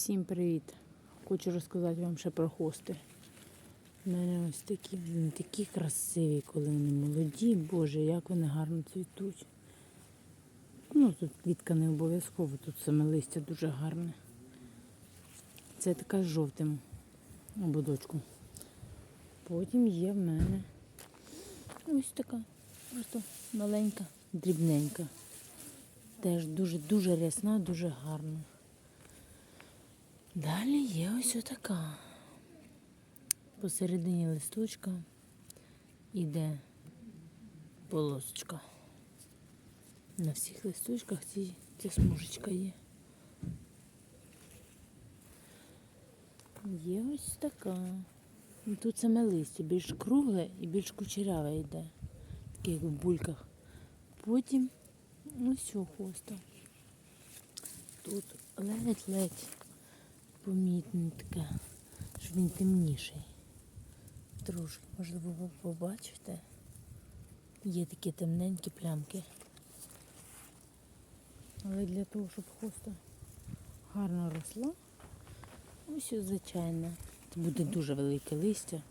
Всім привіт! Хочу розказати вам ще про хости. У мене ось такі, вони такі красиві, коли вони молоді. Боже, як вони гарно цвітуть. Ну, тут квітка не обов'язково, тут саме листя дуже гарне. Це така з жовтим ободочком. Потім є в мене ось така, просто маленька, дрібненька. Теж дуже-дуже рясна, дуже гарна. Далі є ось отака. Посередині листочка іде полосочка. На всіх листочках ці, ця смужечка є. Є ось така. Ну, Тут саме листя більш кругле і більш кучеряве йде. Таке як в бульках. Потім ось о хоста. Тут ледь-ледь помітне таке, що він темніший. Трошки, можливо, ви побачите. Є такі темненькі плямки. Але для того, щоб хоста гарно росла, ось звичайно. Це буде дуже велике листя.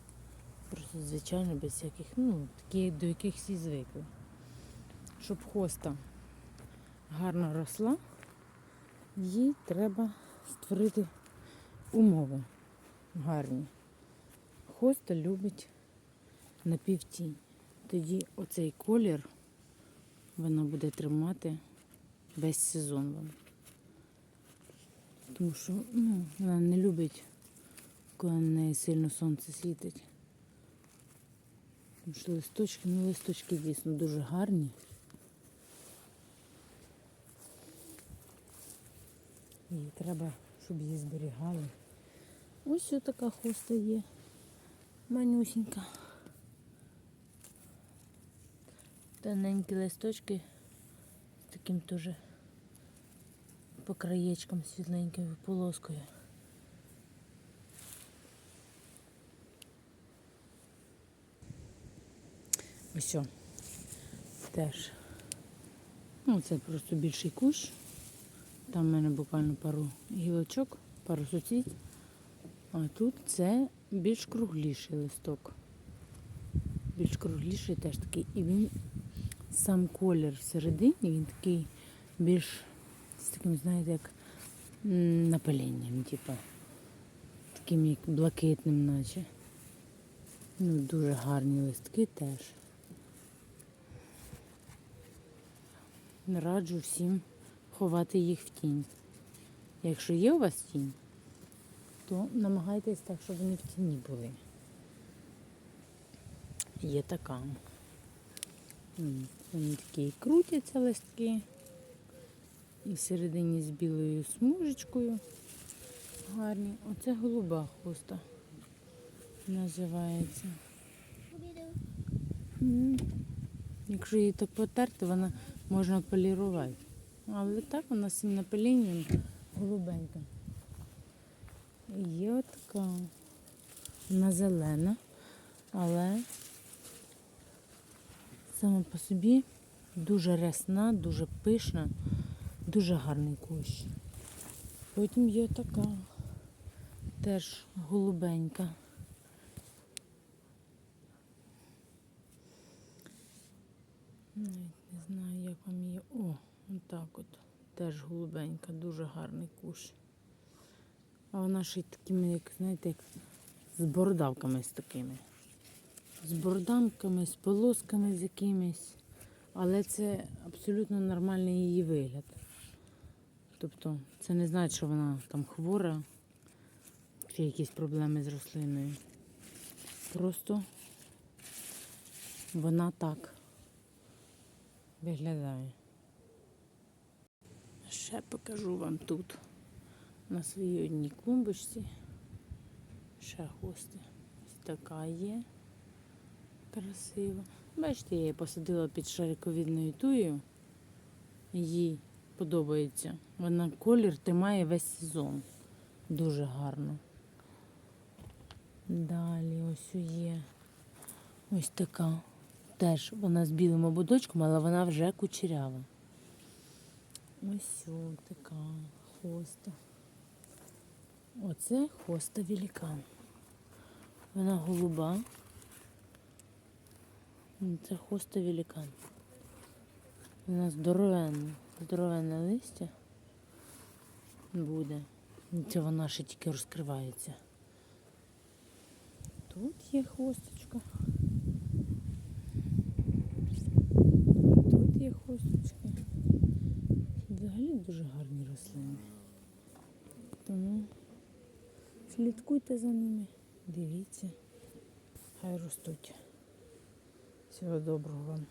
Просто звичайно, без всяких, ну, такі, до яких всі звикли. Щоб хоста гарно росла, їй треба створити умови гарні. Хоста любить напівтінь. Тоді оцей колір вона буде тримати весь сезон вам. Тому що ну, вона не любить, коли на неї сильно сонце світить. Тому що листочки, ну листочки дійсно дуже гарні. І треба, щоб її зберігали. Ось така хоста є. Манюсінька. Тоненькі листочки з таким теж по краєчкам світленькою полоскою. Ось. Теж. Ну, це просто більший кущ. Там в мене буквально пару гілочок, пару суцвіть. А тут це більш кругліший листок. Більш кругліший теж такий. І він сам колір всередині, він такий більш з таким, знаєте, як м, напиленням, типу. Таким як блакитним, наче. Ну, дуже гарні листки теж. Раджу всім ховати їх в тінь. Якщо є у вас тінь, то намагайтесь так, щоб вони в тіні були. Є така. Вони такі крутяться листки. І всередині з білою смужечкою. Гарні. Оце голуба хоста називається. Якщо її так потерти, вона можна полірувати. Але так вона з цим напилінням голубенька. Є отака. Вона зелена, але сама по собі дуже рясна, дуже пишна, дуже гарний кущ. Потім є така теж голубенька. Навіть не знаю, як вам її. О, отак от. Теж голубенька, дуже гарний кущ. А вона ще й такими, як, знаєте, як з бородавками з такими. З бородавками, з полосками з якимись. Але це абсолютно нормальний її вигляд. Тобто це не значить, що вона там хвора чи якісь проблеми з рослиною. Просто вона так виглядає. Ще покажу вам тут на своїй одній клумбочці. Ще хости. Ось така є. Красива. Бачите, я її посадила під шариковідною туєю. Їй подобається. Вона колір тримає весь сезон. Дуже гарно. Далі ось є. Ось така. Теж вона з білим ободочком, але вона вже кучерява. Ось така хоста. Оце хоста великан. Вона голуба. Це хоста великан. Вона здоровенна, здоровенне листя буде. Це вона ще тільки розкривається. Тут є хосточка. Тут є хосточки. Взагалі дуже гарні рослини. Тому слідкуйте за ними, дивіться. Хай ростуть. Всього доброго вам.